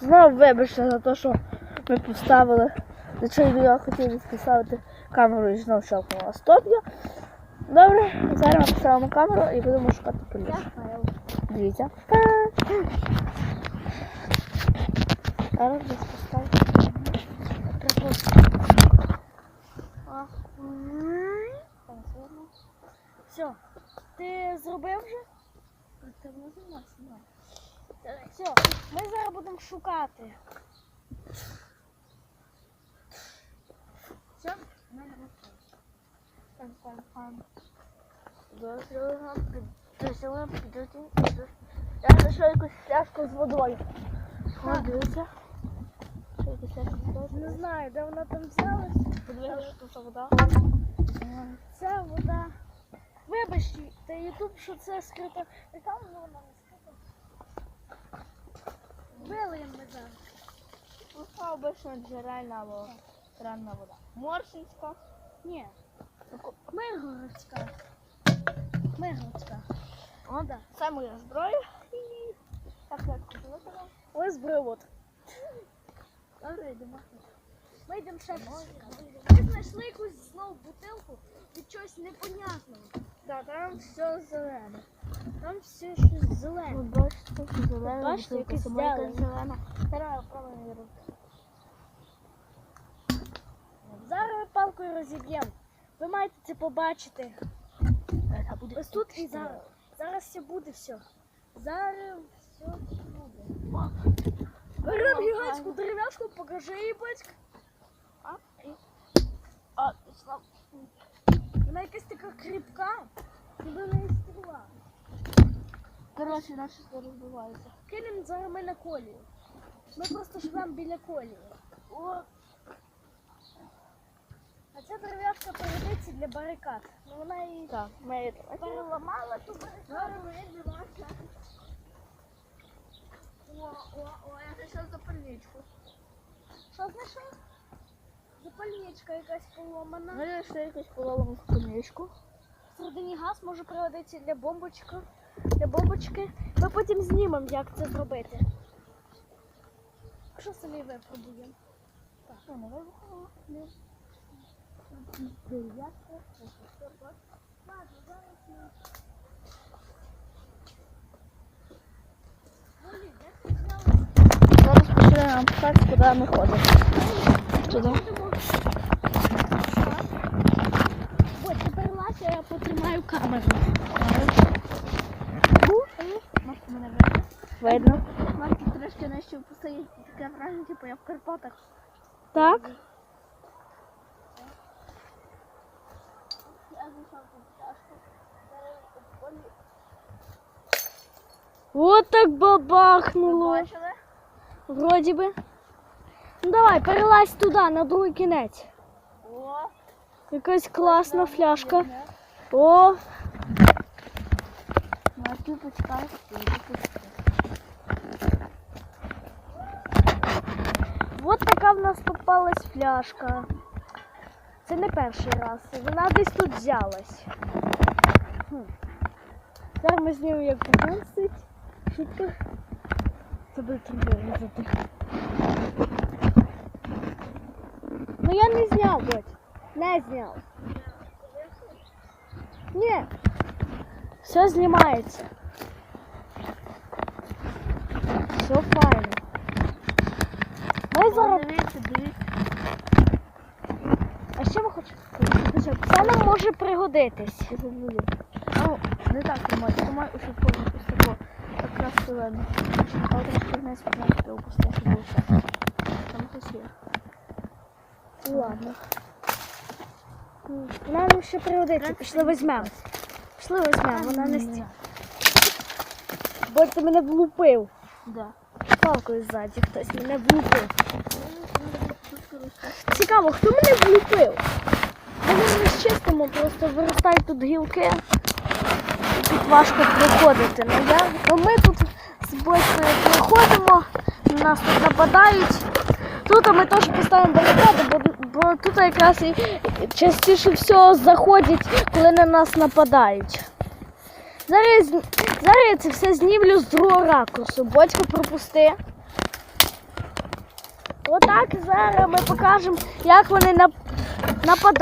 Знову вибачте за те, що ми поставили. Звичайно, я хотів поставити камеру і знову щелкнула. Стоп я. Добре, зараз ми поставимо камеру і будемо шукати поліс. Дивіться. Зараз десь поставимо. Все. Ти зробив вже? Все, ми зараз будемо шукати. Все? Я знайшла якусь фляжку з водою. Дивіться. Не знаю, де вона там взялась. Подивіться, що це вода. Це вода. Вибачте, Ютуб, що це скрита реклама, вона не скрита. Вилиємо ми зараз. Це обично джерельна або кранна вода. Моршинська. Ні. Миргородська. Миргородська. О, да. Це моя зброя. Так як виконав. Ось. Добре, йдемо. Ми йдемо ще. Ми знайшли якусь знову бутилку від чогось непонятного. Так, там все зелене. Там все щось зелене. Бачите, якась зелена. зелена. Зараз пробуємо її робити. Зараз ми палкою розіб'ємо. Ви маєте це побачити. Ось тут і зараз. Зараз все буде все. Зараз все буде. Беремо гігантську дерев'яшку, покажи її батька. А, і... А. Вона якась така кріпка, ніби в неї стріла. Коротше, наші все розбивається. Кинемо зараз ми на колію. Ми просто живемо біля колії. О, Ця дерев'яшка пригодиться для барикад. Ну вона і так, ми її переламала ту барикаду. О, о, о, я знайшла запальничку. Що знайшов? Запальничка якась поломана. Ми знайшли якусь поломану запальничку. Всередині газ може пригодитися для бомбочки. Для бомбочки. Ми потім знімемо, як це зробити. Що самі випробуємо? Що, не вибухнуло? Зараз починаємо писати, куди ми ходимо. Туди. Ось тепер Лася, я потримаю камеру. Можете мене видно? Видно. Марки трошки нижче посадять таке враження, типу я в Карпатах. Так? Я знайшла тут пташку. От так бабахнуло. Вроді би. Ну давай, перелазь туди, на другий кінець. О, Якась класна фляжка. О, Марки почекай. от така в нас попалась фляжка. Це не перший раз. Вона десь тут взялась. Хм. Зараз ми знімемо, як попустить. Шутка. Це буде треба різати. Ну я не зняв, бать. Не зняв. Ні. Все знімається. Все файно. Ми зараз. Дивіться, дивіться. А що ви хочете? Це нам може пригодитись. Ну, не так тримай, тримай у шипку, ось тако. Якраз все видно. Але трошки вниз, пожалуйста, опусти, щоб було все. Там хтось є. Ладно. Вона нам ще пригодиться. Пішли візьмемо. Пішли візьмемо, вона не стій. Бо ти мене влупив. Да. Палкою ззаді хтось мене влупив. Цікаво, хто мене влупив? Чистимо, просто виростають тут гілки. І тут важко проходити. Ну, я, ну ми тут з батькою проходимо, на нас тут нападають. Тут ми теж поставимо барикади, бо, бо тут якраз і частіше всього заходять, коли на нас нападають. Зараз, зараз я це все знімлю з другого ракурсу. Батько пропусти. Отак зараз ми покажемо, як вони нападають.